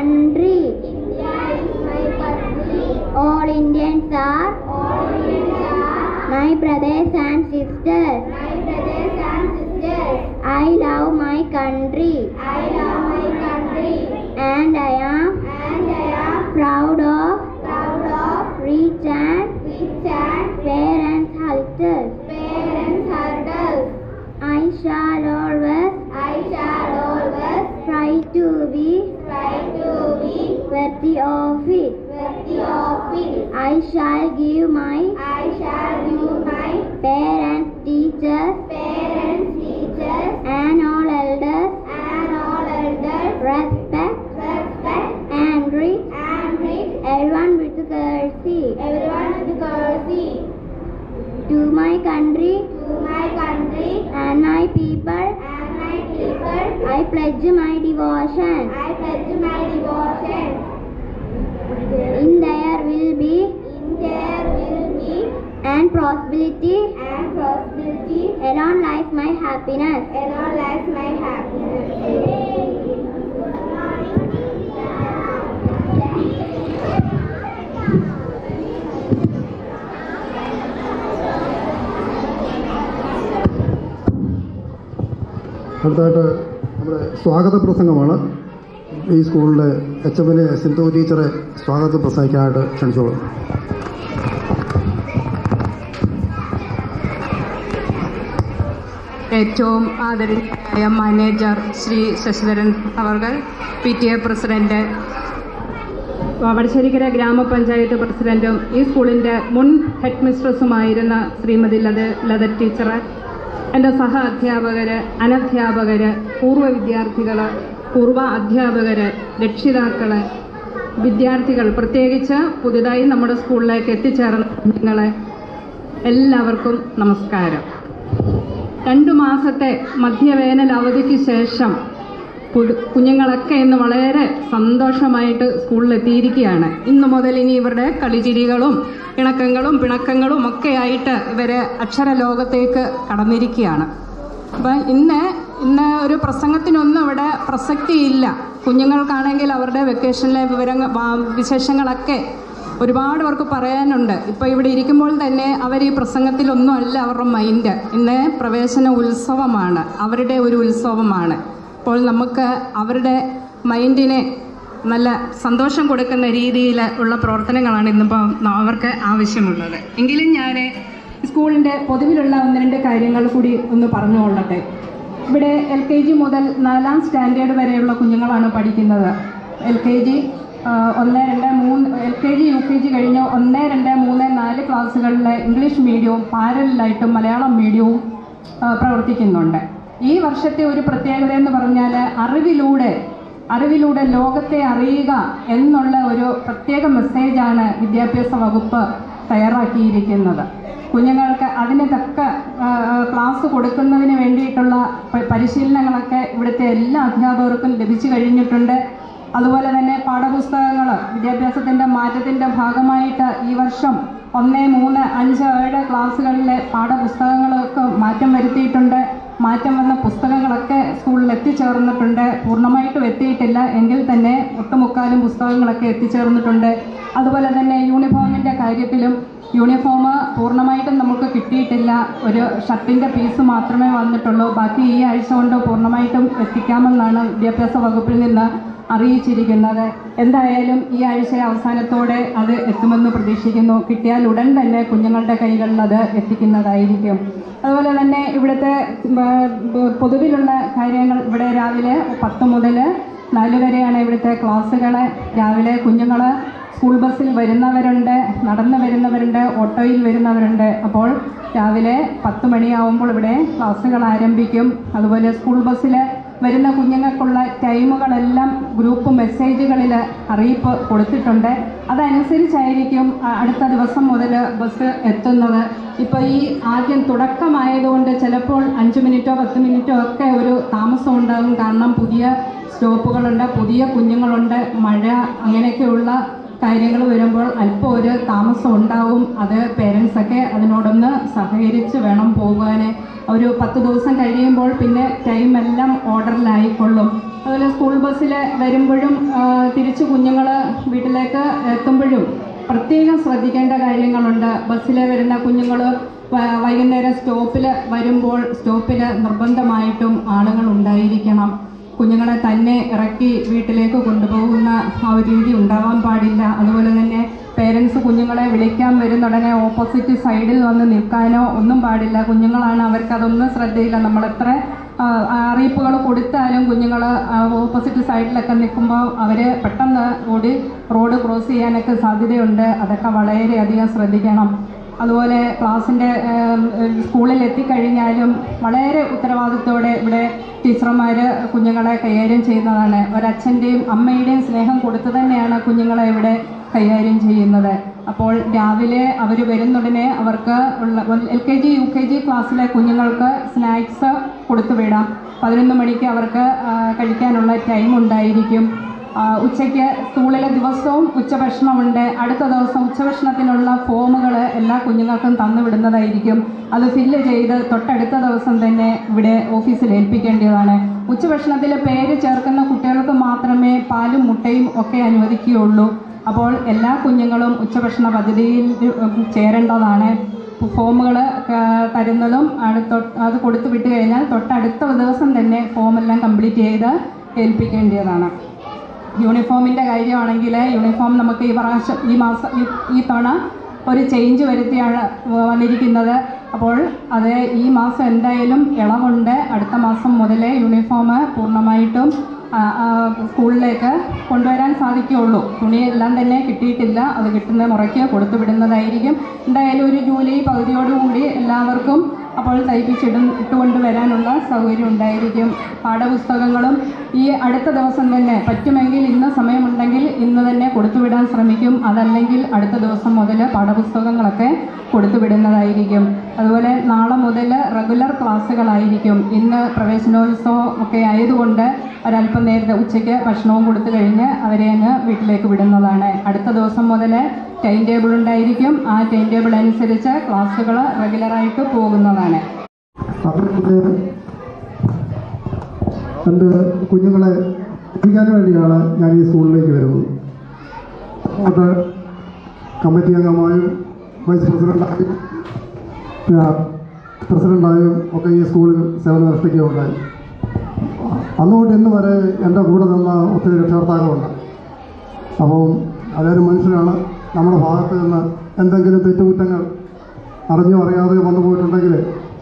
country. India is my country. All Indians are. All Indians are. My brothers and sisters. My brothers and sisters. I love my country. Respect. Respect. And greet. And greet. Everyone with courtesy. Everyone with courtesy to my country, to my country, and my people, and my people. I pledge my devotion. I pledge my devotion. In there will be, in there will be, and prosperity, and prosperity. Alone lies my happiness. Alone lies my happiness. അടുത്തായിട്ട് നമ്മുടെ സ്വാഗത പ്രസംഗമാണ്. ഈ സ്കൂളിലെ H M എമ്മിലെ സിന്ധു ടീച്ചറെ സ്വാഗത പ്രസംഗിക്കാനായിട്ട് ക്ഷണിച്ചോളൂ. ഏറ്റവും ആദരണീയനായ മാനേജർ ശ്രീ ശശിധരൻ അവർകൾ P T A president Vadasserikkara ഗ്രാമപഞ്ചായത്ത് പ്രസിഡന്റും ഈ സ്കൂളിന്റെ മുൻ ഹെഡ് മിസ്ട്രസുമായിരുന്ന ശ്രീമതി ലത ലത ടീച്ചർ എന്റെ സഹ അധ്യാപകർ അനധ്യാപകർ പൂർവ വിദ്യാർത്ഥികൾ പൂർവ അധ്യാപകർ രക്ഷിതാക്കൾ വിദ്യാർത്ഥികൾ പ്രത്യേകിച്ച് പുതുതായി നമ്മുടെ സ്കൂളിലേക്ക് എത്തിച്ചേർന്ന കുഞ്ഞുങ്ങളെ എല്ലാവർക്കും നമസ്കാരം. രണ്ടു മാസത്തെ മധ്യവേനൽ അവധിക്ക് ശേഷം കുഞ്ഞുങ്ങളൊക്കെ ഇന്ന് വളരെ സന്തോഷമായിട്ട് സ്കൂളിലെത്തിയിരിക്കുകയാണ്. ഇന്നു മുതൽ ഇനി ഇവരുടെ കളിചിരികളും ഇണക്കങ്ങളും പിണക്കങ്ങളും ഒക്കെ ആയിട്ട് ഇവർ അക്ഷരലോകത്തേക്ക് കടന്നിരിക്കുകയാണ്. അപ്പം ഇന്ന് ഇന്ന് ഒരു പ്രസംഗത്തിനൊന്നും ഇവിടെ പ്രസക്തിയില്ല. കുഞ്ഞുങ്ങൾക്കാണെങ്കിൽ അവരുടെ വെക്കേഷനിലെ വിവരങ്ങൾ വിശേഷങ്ങളൊക്കെ ഒരുപാട് പേർക്ക് പറയാനുണ്ട്. ഇപ്പോൾ ഇവിടെ ഇരിക്കുമ്പോൾ തന്നെ അവർ ഈ പ്രസംഗത്തിലൊന്നും അല്ല അവരുടെ മൈൻഡ്. ഇന്ന് പ്രവേശന ഉത്സവമാണ്. അവരുടെ ഒരു ഉത്സവമാണ്. അപ്പോൾ നമുക്ക് അവരുടെ മൈൻഡിനെ നല്ല സന്തോഷം കൊടുക്കുന്ന രീതിയിൽ ഉള്ള പ്രവർത്തനങ്ങളാണ് ഇന്നിപ്പോൾ അവർക്ക് ആവശ്യമുള്ളത്. എങ്കിലും ഞാൻ സ്കൂളിന്റെ പൊതുവിലുള്ള ഒന്ന് രണ്ട് കാര്യങ്ങൾ കൂടി ഒന്ന് പറഞ്ഞുകൊള്ളട്ടെ. ഇവിടെ എൽ കെ ജി മുതൽ നാലാം സ്റ്റാൻഡേർഡ് വരെയുള്ള കുഞ്ഞുങ്ങളാണ് പഠിക്കുന്നത്. എൽ കെ ജി ഒന്ന് രണ്ട് മൂന്ന് L K G U K G കഴിഞ്ഞ് ഒന്ന് രണ്ട് മൂന്ന് നാല് ക്ലാസ്സുകളിലെ ഇംഗ്ലീഷ് മീഡിയവും പാരലായിട്ടും മലയാളം മീഡിയവും പ്രവർത്തിക്കുന്നുണ്ട്. ഈ വർഷത്തെ ഒരു പ്രത്യേകത എന്ന് പറഞ്ഞാൽ അറിവിലൂടെ അറിവിലൂടെ ലോകത്തെ അറിയുക എന്നുള്ള ഒരു പ്രത്യേക മെസ്സേജാണ് വിദ്യാഭ്യാസ വകുപ്പ് തയ്യാറാക്കിയിരിക്കുന്നത്. കുഞ്ഞുങ്ങൾക്ക് അതിന് തക്ക ക്ലാസ് കൊടുക്കുന്നതിന് വേണ്ടിയിട്ടുള്ള പരിശീലനങ്ങളൊക്കെ ഇവിടുത്തെ എല്ലാ അധ്യാപകർക്കും ലഭിച്ചു കഴിഞ്ഞിട്ടുണ്ട്. അതുപോലെ തന്നെ പാഠപുസ്തകങ്ങൾ വിദ്യാഭ്യാസത്തിന്റെ മാറ്റത്തിന്റെ ഭാഗമായിട്ട് ഈ വർഷം ഒന്ന് മൂന്ന് അഞ്ച് ഏഴ് ക്ലാസ്സുകളിലെ പാഠപുസ്തകങ്ങൾക്ക് മാറ്റം വരുത്തിയിട്ടുണ്ട്. മാറ്റം വന്ന പുസ്തകങ്ങളൊക്കെ സ്കൂളിൽ എത്തിച്ചേർന്നിട്ടുണ്ട്. പൂർണമായിട്ടും എത്തിയിട്ടില്ല. എങ്കിൽ തന്നെ ഒട്ടുമുക്കാലും പുസ്തകങ്ങളൊക്കെ എത്തിച്ചേർന്നിട്ടുണ്ട്. അതുപോലെ തന്നെ യൂണിഫോമിന്റെ കാര്യത്തിലും യൂണിഫോം പൂർണമായിട്ടും നമുക്ക് കിട്ടിയിട്ടില്ല. ഒരു ഷർട്ടിന്റെ പീസ് മാത്രമേ വന്നിട്ടുള്ളൂ. ബാക്കി ഈ ആഴ്ച കൊണ്ട് പൂർണമായിട്ടും എത്തിക്കാമെന്നാണ് വിദ്യാഭ്യാസ വകുപ്പിൽ നിന്ന് അറിയിച്ചിരിക്കുന്നത്. എന്തായാലും ഈ ആഴ്ച അവസാനത്തോടെ അത് എത്തുമെന്ന് പ്രതീക്ഷിക്കുന്നു. കിട്ടിയാൽ ഉടൻ തന്നെ കുഞ്ഞുങ്ങളുടെ കൈകളിൽ അത് എത്തിക്കുന്നതായിരിക്കും. അതുപോലെ തന്നെ ഇവിടുത്തെ പൊതുവിലുള്ള കാര്യങ്ങൾ ഇവിടെ രാവിലെ പത്ത് മുതൽ നാല് വരെയാണ് ഇവിടുത്തെ ക്ലാസ്സുകൾ. രാവിലെ കുഞ്ഞുങ്ങൾ സ്കൂൾ ബസ്സിൽ വരുന്നവരുണ്ട് നടന്നു വരുന്നവരുണ്ട് ഓട്ടോയിൽ വരുന്നവരുണ്ട്. അപ്പോൾ രാവിലെ പത്ത് മണിയാവുമ്പോൾ ഇവിടെ ക്ലാസ്സുകൾ ആരംഭിക്കും. അതുപോലെ സ്കൂൾ ബസ്സിൽ വരുന്ന കുഞ്ഞുങ്ങൾക്കുള്ള ടൈമുകളെല്ലാം ഗ്രൂപ്പ് മെസ്സേജുകളിൽ അറിയിപ്പ് കൊടുത്തിട്ടുണ്ട്. അതനുസരിച്ചായിരിക്കും അടുത്ത ദിവസം മുതൽ ബസ് എത്തുന്നത്. ഇപ്പോൾ ഈ ആദ്യം തുടക്കമായതുകൊണ്ട് ചിലപ്പോൾ അഞ്ച് മിനിറ്റോ പത്ത് മിനിറ്റോ ഒക്കെ ഒരു താമസം ഉണ്ടാകും. കാരണം പുതിയ സ്റ്റോപ്പുകളുണ്ട് പുതിയ കുഞ്ഞുങ്ങളുണ്ട് മഴ അങ്ങനെയൊക്കെയുള്ള കാര്യങ്ങൾ വരുമ്പോൾ അല്പം ഒരു താമസം ഉണ്ടാവും. അത് പേരൻസൊക്കെ അതിനോടൊന്ന് സഹകരിച്ച് വേണം പോകാൻ ഒരു പത്ത് ദിവസം കഴിയുമ്പോൾ പിന്നെ ടൈം എല്ലാം ഓർഡറിലായിക്കൊള്ളും അതുപോലെ സ്കൂൾ ബസ്സിൽ വരുമ്പോഴും തിരിച്ച് കുഞ്ഞുങ്ങൾ വീട്ടിലേക്ക് എത്തുമ്പോഴും പ്രത്യേകം ശ്രദ്ധിക്കേണ്ട കാര്യങ്ങളുണ്ട്. ബസ്സിൽ വരുന്ന കുഞ്ഞുങ്ങൾ വൈകുന്നേരം സ്റ്റോപ്പിൽ വരുമ്പോൾ സ്റ്റോപ്പിൽ നിർബന്ധമായിട്ടും ആളുകൾ ഉണ്ടായിരിക്കണം. കുഞ്ഞുങ്ങളെ തന്നെ ഇറക്കി വീട്ടിലേക്ക് കൊണ്ടുപോകുന്ന ആ ഒരു രീതി ഉണ്ടാവാൻ പാടില്ല. അതുപോലെ തന്നെ പേരൻസ് കുഞ്ഞുങ്ങളെ വിളിക്കാൻ വരുന്നുടനെ ഓപ്പോസിറ്റ് സൈഡിൽ വന്ന് നിൽക്കാനോ ഒന്നും പാടില്ല. കുഞ്ഞുങ്ങളാണ് അവർക്കതൊന്നും ശ്രദ്ധയില്ല. നമ്മളെത്ര അറിയിപ്പുകൾ കൊടുത്താലും കുഞ്ഞുങ്ങൾ ഓപ്പോസിറ്റ് സൈഡിലൊക്കെ നിൽക്കുമ്പോൾ അവർ പെട്ടെന്ന് ഓടി റോഡ് ക്രോസ് ചെയ്യാനൊക്കെ സാധ്യതയുണ്ട്. അതൊക്കെ വളരെയധികം ശ്രദ്ധിക്കണം. അതുപോലെ ക്ലാസ്സിന്റെ സ്കൂളിൽ എത്തിക്കഴിഞ്ഞാലും വളരെ ഉത്തരവാദിത്തോടെ ഇവിടെ ടീച്ചർമാർ കുഞ്ഞുങ്ങളെ കൈകാര്യം ചെയ്യുന്നതാണ്. ഒരച്ഛന്റെയും അമ്മയുടെയും സ്നേഹം കൊടുത്തു തന്നെയാണ് കുഞ്ഞുങ്ങളെ ഇവിടെ കൈകാര്യം ചെയ്യുന്നത്. അപ്പോൾ രാവിലെ അവർ വരുന്നുടനെ അവർക്ക് ഉള്ള L K G U K G ക്ലാസ്സിലെ കുഞ്ഞുങ്ങൾക്ക് സ്നാക്സ് കൊടുത്തു വിടാം. പതിനൊന്ന് മണിക്ക് അവർക്ക് കഴിക്കാനുള്ള ടൈം ഉണ്ടായിരിക്കും. ഉച്ചയ്ക്ക് സ്കൂളിലെ ദിവസവും ഉച്ചഭക്ഷണമുണ്ട്. അടുത്ത ദിവസം ഉച്ചഭക്ഷണത്തിനുള്ള ഫോമുകൾ എല്ലാ കുഞ്ഞുങ്ങൾക്കും തന്നു വിടുന്നതായിരിക്കും. അത് ഫില്ല് ചെയ്ത് തൊട്ടടുത്ത ദിവസം തന്നെ ഇവിടെ ഓഫീസിൽ ഏൽപ്പിക്കേണ്ടതാണ്. ഉച്ചഭക്ഷണത്തിൽ പേര് ചേർക്കുന്ന കുട്ടികൾക്ക് മാത്രമേ പാലും മുട്ടയും ഒക്കെ അനുവദിക്കുകയുള്ളൂ. അപ്പോൾ എല്ലാ കുഞ്ഞുങ്ങളും ഉച്ചഭക്ഷണ പദ്ധതിയിൽ ചേരേണ്ടതാണ്. ഫോമുകൾ തരുന്നതും അത് കൊടുത്തു വിട്ട് കഴിഞ്ഞാൽ തൊട്ടടുത്ത ദിവസം തന്നെ ഫോമെല്ലാം കംപ്ലീറ്റ് ചെയ്ത് ഏൽപ്പിക്കേണ്ടതാണ്. യൂണിഫോമിന്റെ കാര്യമാണെങ്കിൽ യൂണിഫോം നമുക്ക് ഈ പ്രാവശ്യം ഈ മാസം ഈ- തവണ ഒരു ചേഞ്ച് വരുത്തിയാണ് വന്നിരിക്കുന്നത്. അപ്പോൾ അത് ഈ മാസം എന്തായാലും ഇളവുണ്ട്. അടുത്ത മാസം മുതലേ യൂണിഫോം പൂർണമായിട്ടും സ്കൂളിലേക്ക് കൊണ്ടുവരാൻ സാധിക്കുകയുള്ളൂ. തുണിയെല്ലാം തന്നെ കിട്ടിയിട്ടില്ല. അത് കിട്ടുന്ന മുറയ്ക്ക് കൊടുത്തു വിടുന്നതായിരിക്കും എന്തായാലും ഒരു ജൂലൈ പകുതിയോടുകൂടി എല്ലാവർക്കും അപ്പോൾ തയ്പ്പിച്ചിടും ഇട്ടുകൊണ്ട് വരാനുള്ള സൗകര്യം ഉണ്ടായിരിക്കും. പാഠപുസ്തകങ്ങളും ഈ അടുത്ത ദിവസം തന്നെ പറ്റുമെങ്കിൽ ഇന്ന് സമയമുണ്ടെങ്കിൽ ഇന്ന് തന്നെ കൊടുത്തുവിടാൻ ശ്രമിക്കും. അതല്ലെങ്കിൽ അടുത്ത ദിവസം മുതൽ പാഠപുസ്തകങ്ങളൊക്കെ കൊടുത്തുവിടുന്നതായിരിക്കും. അതുപോലെ നാളെ മുതൽ റെഗുലർ ക്ലാസ്സുകളായിരിക്കും. ഇന്ന് പ്രവേശനോത്സവം ഒക്കെ ആയതുകൊണ്ട് ഒരല്പം നേരത്തെ ഉച്ചയ്ക്ക് ഭക്ഷണവും കൊടുത്തു കഴിഞ്ഞ് അവരെ അങ്ങ് വീട്ടിലേക്ക് വിടുന്നതാണ്. അടുത്ത ദിവസം മുതൽ ടൈം ടേബിൾ ഉണ്ടായിരിക്കും. ആ ടൈം ടേബിൾ അനുസരിച്ച് ക്ലാസ്സുകൾ റെഗുലറായിട്ട് പോകുന്നതാണ്. എന്റെ കുഞ്ഞുങ്ങളെ എത്തിക്കാൻ വേണ്ടിയാണ് ഞാൻ ഈ സ്കൂളിലേക്ക് വരുന്നത്. അത് കമ്മിറ്റി അംഗമായും വൈസ് പ്രസിഡന്റായും പ്രസിഡന്റായും ഒക്കെ ഈ സ്കൂളിൽ സേവനം അനുഷ്ഠിക്കുകയുണ്ടായി അന്നുകൊണ്ട് ഇന്ന് വരെ എന്റെ കൂടെ നിന്ന ഒത്തിരി രക്ഷകർത്താക്കളുണ്ട്. അപ്പം അതൊരു മനുഷ്യനാണ് നമ്മുടെ ഭാഗത്ത് നിന്ന് എന്തെങ്കിലും തെറ്റുകുറ്റങ്ങൾ അറിഞ്ഞോ അറിയാതെയോ വന്നു പോയിട്ടുണ്ടെങ്കിൽ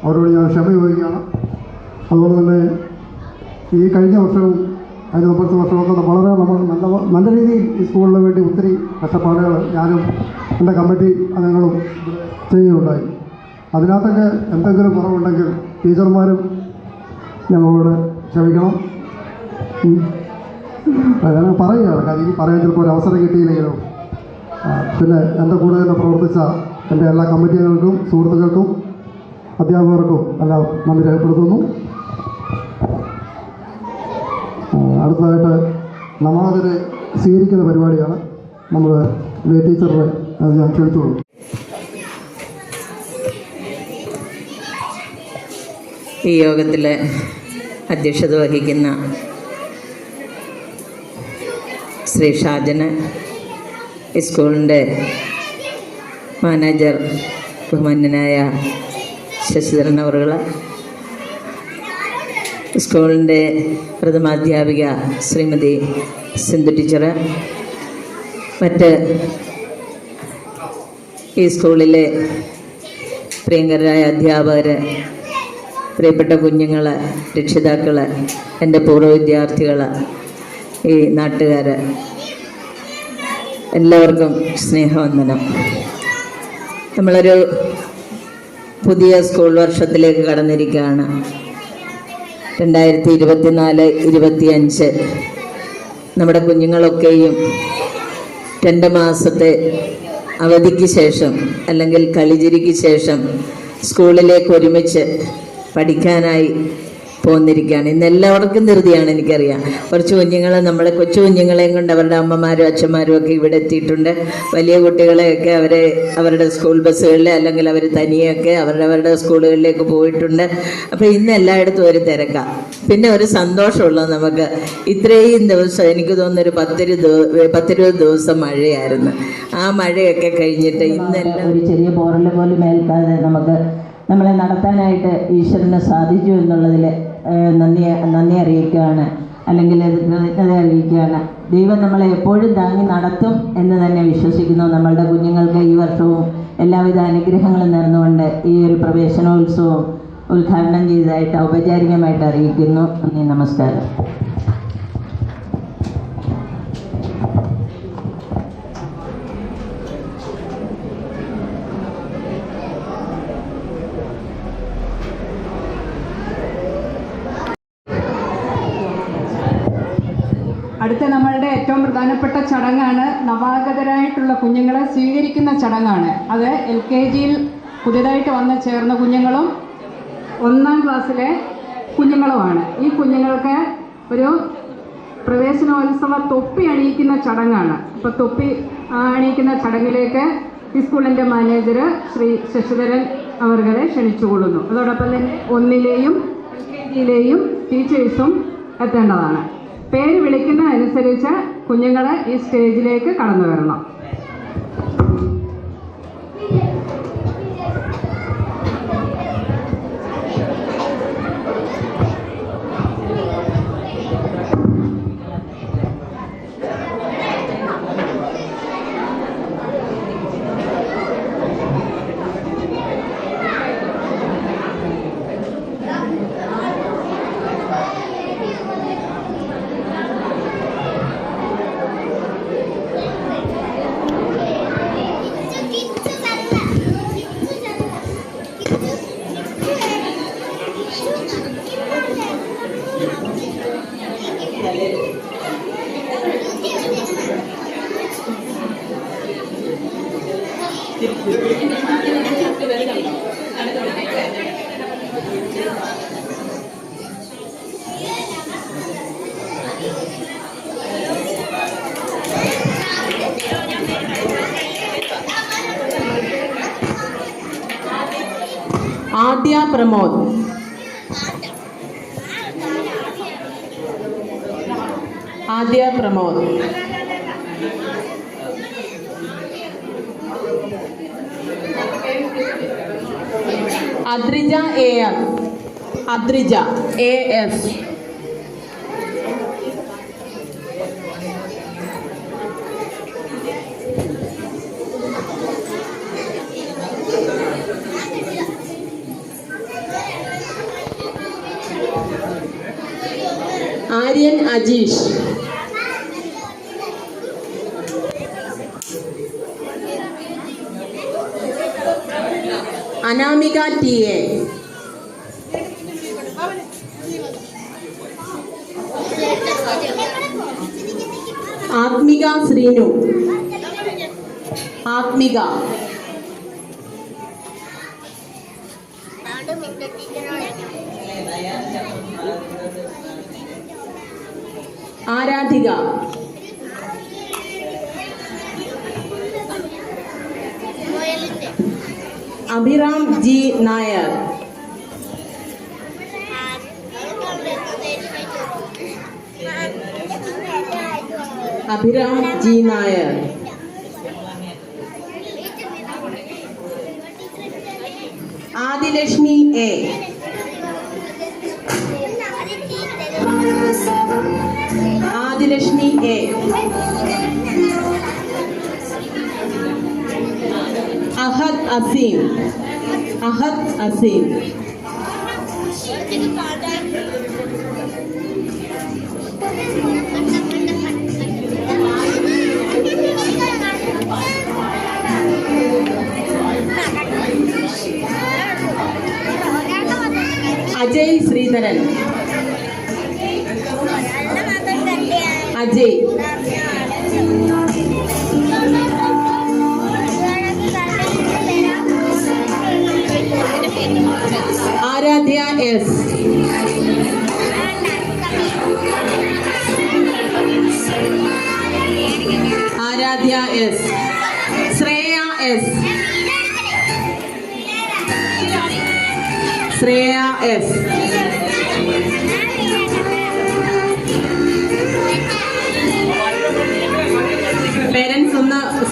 അവരോട് ഞാൻ ക്ഷമ ചോദിക്കുകയാണ്. അതുപോലെ തന്നെ ഈ കഴിഞ്ഞ വർഷവും അതിന് മുമ്പത്തെ വർഷമൊക്കെ വളരെ നമ്മൾ നല്ല നല്ല രീതിയിൽ ഈ സ്കൂളിന് വേണ്ടി ഒത്തിരി കഷ്ടപ്പാടുകൾ ഞാനും എന്റെ കമ്മിറ്റി അംഗങ്ങളും ചെയ്യുകയുണ്ടായി. അതിനകത്തൊക്കെ എന്തെങ്കിലും കുറവുണ്ടെങ്കിൽ ടീച്ചർമാരും ഞങ്ങളോട് ക്ഷമിക്കണം. പറയുകയാണ്. കാര്യം പറയാൻ ചിലപ്പോൾ ഒരു അവസരം കിട്ടിയില്ലെങ്കിലും പിന്നെ എന്റെ കൂടെ തന്നെ പ്രവർത്തിച്ച എന്റെ എല്ലാ കമ്മിറ്റികൾക്കും സുഹൃത്തുക്കൾക്കും അധ്യാപകർക്കും എല്ലാം നന്ദി രേഖപ്പെടുത്തുന്നു. അടുത്തതായിട്ട് നമാതിരെ സ്വീകരിക്കുന്ന പരിപാടിയാണ് നമ്മൾ ലേ ടീച്ചറുടെ അത് ഞാൻ ക്ഷണിച്ചോളൂ ഈ യോഗത്തിലെ അധ്യക്ഷത വഹിക്കുന്ന ശ്രീ ഷാജന് സ്കൂളിന്റെ മാനേജർ ബഹുമാന്യനായ ശശിധരൻ അവറുകൾ സ്കൂളിന്റെ പ്രഥമാധ്യാപിക ശ്രീമതി സിന്ധു ടീച്ചർ മറ്റ് ഈ സ്കൂളിലെ പ്രിയങ്കരായ അധ്യാപകർ പ്രിയപ്പെട്ട കുഞ്ഞുങ്ങൾ രക്ഷിതാക്കൾ എന്റെ പൂർവ വിദ്യാർത്ഥികൾ ഈ നാട്ടുകാർ എല്ലാവർക്കും സ്നേഹവന്ദനം. നമ്മളൊരു പുതിയ സ്കൂൾ വർഷത്തിലേക്ക് കടന്നിരിക്കുകയാണ്. രണ്ടായിരത്തി ഇരുപത്തിനാല് ഇരുപത്തിയഞ്ച്. നമ്മുടെ കുഞ്ഞുങ്ങളൊക്കെയും രണ്ട് മാസത്തെ അവധിക്ക് ശേഷം അല്ലെങ്കിൽ കളിചിരിക്ക് ശേഷം സ്കൂളിലേക്ക് ഒരുമിച്ച് പഠിക്കാനായി പോന്നിരിക്കുകയാണ്. ഇന്ന് എല്ലാവർക്കും ധൃതിയാണ് എനിക്കറിയാം. കുറച്ച് കുഞ്ഞുങ്ങളെ നമ്മളെ കൊച്ചു കുഞ്ഞുങ്ങളെയും കൊണ്ട് അവരുടെ അമ്മമാരും അച്ഛന്മാരും ഒക്കെ ഇവിടെ എത്തിയിട്ടുണ്ട്. വലിയ കുട്ടികളെയൊക്കെ അവരെ അവരുടെ സ്കൂൾ ബസ്സുകളിൽ അല്ലെങ്കിൽ അവർ തനിയൊക്കെ അവരവരുടെ സ്കൂളുകളിലേക്ക് പോയിട്ടുണ്ട്. അപ്പോൾ ഇന്ന് എല്ലായിടത്തും ഒരു തിരക്കാം. പിന്നെ ഒരു സന്തോഷമുള്ളത് നമുക്ക് ഇത്രയും ദിവസം എനിക്ക് തോന്നുന്നു ഒരു പത്തിരു പത്തിരുപത് ദിവസം മഴയായിരുന്നു. ആ മഴയൊക്കെ കഴിഞ്ഞിട്ട് ഇന്നെല്ലാം ഒരു ചെറിയ പോറൽ പോലും ഏൽക്കാതെ നമുക്ക് നമ്മളെ നടത്താനായിട്ട് ഈശ്വരന് സാധിച്ചു എന്നുള്ളതിൽ നന്ദി നന്ദി അറിയിക്കുകയാണ്. അല്ലെങ്കിൽ കൃതജ്ഞത അറിയിക്കുകയാണ്. ദൈവം നമ്മളെ എപ്പോഴും താങ്ങി നടത്തും എന്ന് തന്നെ വിശ്വസിക്കുന്നു. നമ്മളുടെ കുഞ്ഞുങ്ങൾക്ക് ഈ വർഷവും എല്ലാവിധ അനുഗ്രഹങ്ങളും നേർന്നുകൊണ്ട് ഈ ഒരു പ്രവേശനോത്സവം ഉദ്ഘാടനം ചെയ്തതായിട്ട് ഔപചാരികമായിട്ട് അറിയിക്കുന്നു. നന്ദി നമസ്കാരം അടുത്ത നമ്മളുടെ ഏറ്റവും പ്രധാനപ്പെട്ട ചടങ്ങാണ് നവാഗതരായിട്ടുള്ള കുഞ്ഞുങ്ങളെ സ്വീകരിക്കുന്ന ചടങ്ങാണ്. അത് എൽ കെ ജിയിൽ പുതിയതായിട്ട് വന്ന് ചേർന്ന കുഞ്ഞുങ്ങളും ഒന്നാം ക്ലാസ്സിലെ കുഞ്ഞുങ്ങളുമാണ്. ഈ കുഞ്ഞുങ്ങൾക്ക് ഒരു പ്രവേശനോത്സവ തൊപ്പി അണിയിക്കുന്ന ചടങ്ങാണ്. അപ്പോൾ തൊപ്പി അണിയിക്കുന്ന ചടങ്ങിലേക്ക് ഈ സ്കൂളിന്റെ മാനേജർ ശ്രീ ശശിധരൻ അവർകളെ ക്ഷണിച്ചുകൊള്ളുന്നു. അതോടൊപ്പം തന്നെ ഒന്നിലെയും ജിയിലെയും ടീച്ചേഴ്സും എത്തേണ്ടതാണ്. പേര് വിളിക്കുന്ന കുഞ്ഞുങ്ങൾ ഈ സ്റ്റേജിലേക്ക് കടന്നു വരണം. Adya Pramod Adya Pramod Adrija A F Adrija A F Aryan Ajeesh. Anamika T A. Athmika Sreenu. Athmika. Aradhika Abhiram G Nair Abhiram G Nair Adilakshmi A Adilakshmi A Ahad Azeem Ahad Azeem Ajay Sreedharan Ajay. Aradhya S. Aradhya S. Shreya S. Shreya S.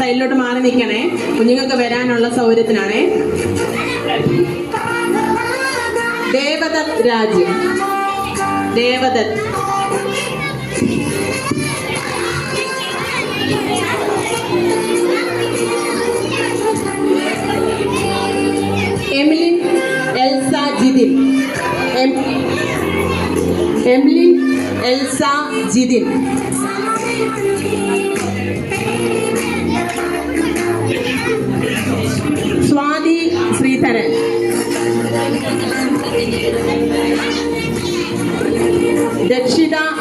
സൈഡിലോട്ട് മാറി നിൽക്കണേ. കുഞ്ഞുങ്ങൾക്ക് വരാനുള്ള സൗകര്യത്തിനാണേ. Devadath Raj Devadath. Emilin Elsa Jithin Emilin Elsa Jithin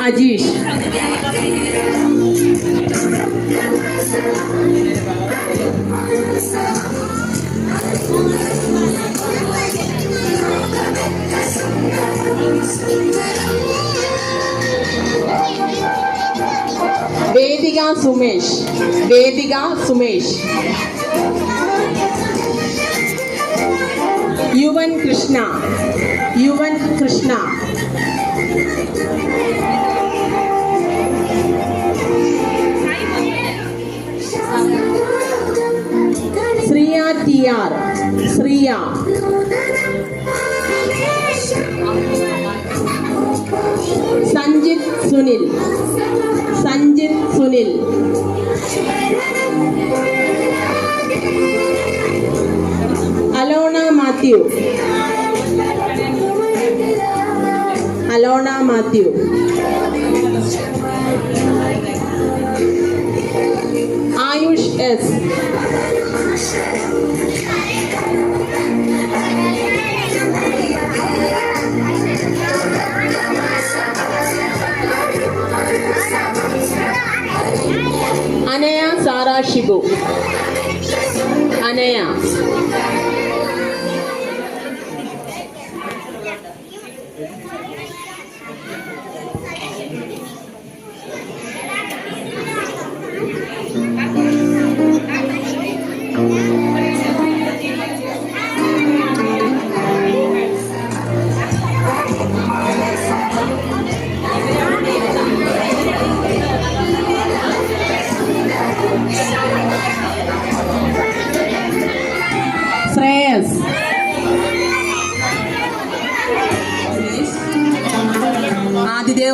Aziz Vedika Sumesh Vedika Sumesh Yuvan Krishna Yuvan Krishna Shriya T R. Shriya. Sanjith Sunil. Sanjith Sunil. Alona Matthew. Alona Mathew Ayush S Anaya Sara Shibu Anaya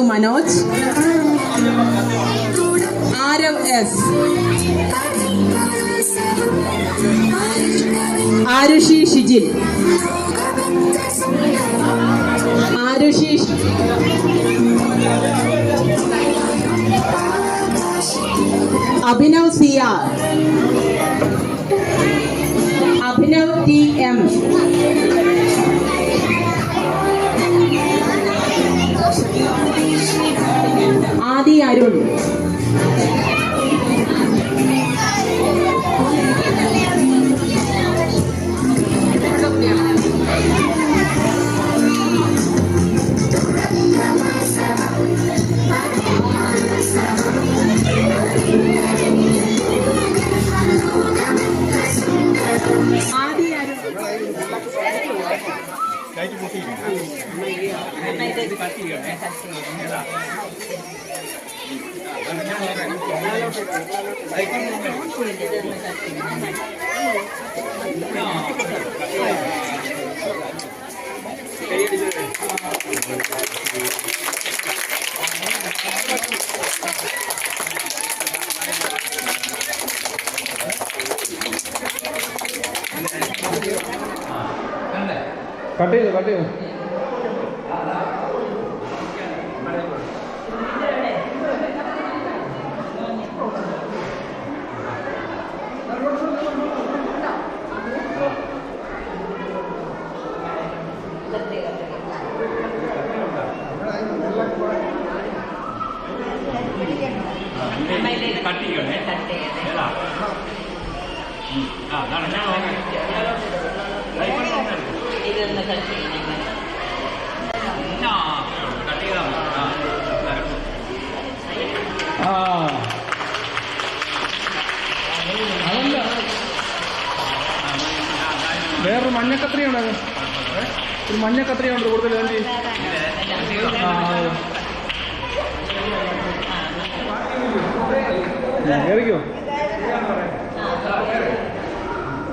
Adidev Manoj Aarav S Arushi Shijil Arushi Abhinav C R Abhinav T M Adi Arun cut ചെയ്തു cut ചെയ്തു കട്ടിക്കണേ ഏതാ ഉം. ആ അതാണ് ഞാൻ അതല്ല വേറൊരു മഞ്ഞക്കത്രി ഉണ്ടാകും ഒരു ഉണ്ട് കൂടുതൽ വേണ്ടി? കയറിക്കോ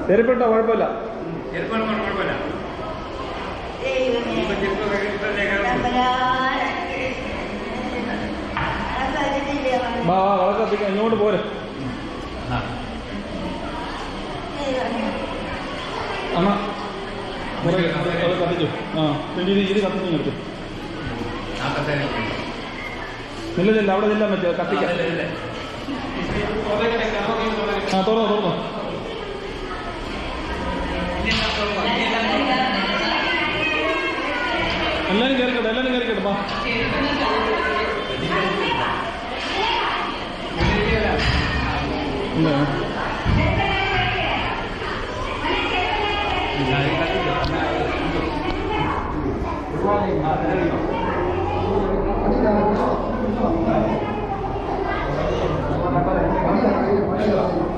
ചെറുപ്പം കുഴപ്പമില്ല. വാ വാ ഇങ്ങോട്ട് പോരെ. അമ്മ കത്തിച്ചു. ആ ഇത് ഇത് കത്തിച്ചു നിർത്തും. ഇല്ല ഇല്ല അവിടെ ഇല്ല മറ്റേ കത്തിക്കാം. ആ തുറന്നോ തുറന്നോ? എല്ലാരും കയറിക്കട്ടെ എല്ലാരും കയറിക്കട്ടെ വാ Thank നാളെ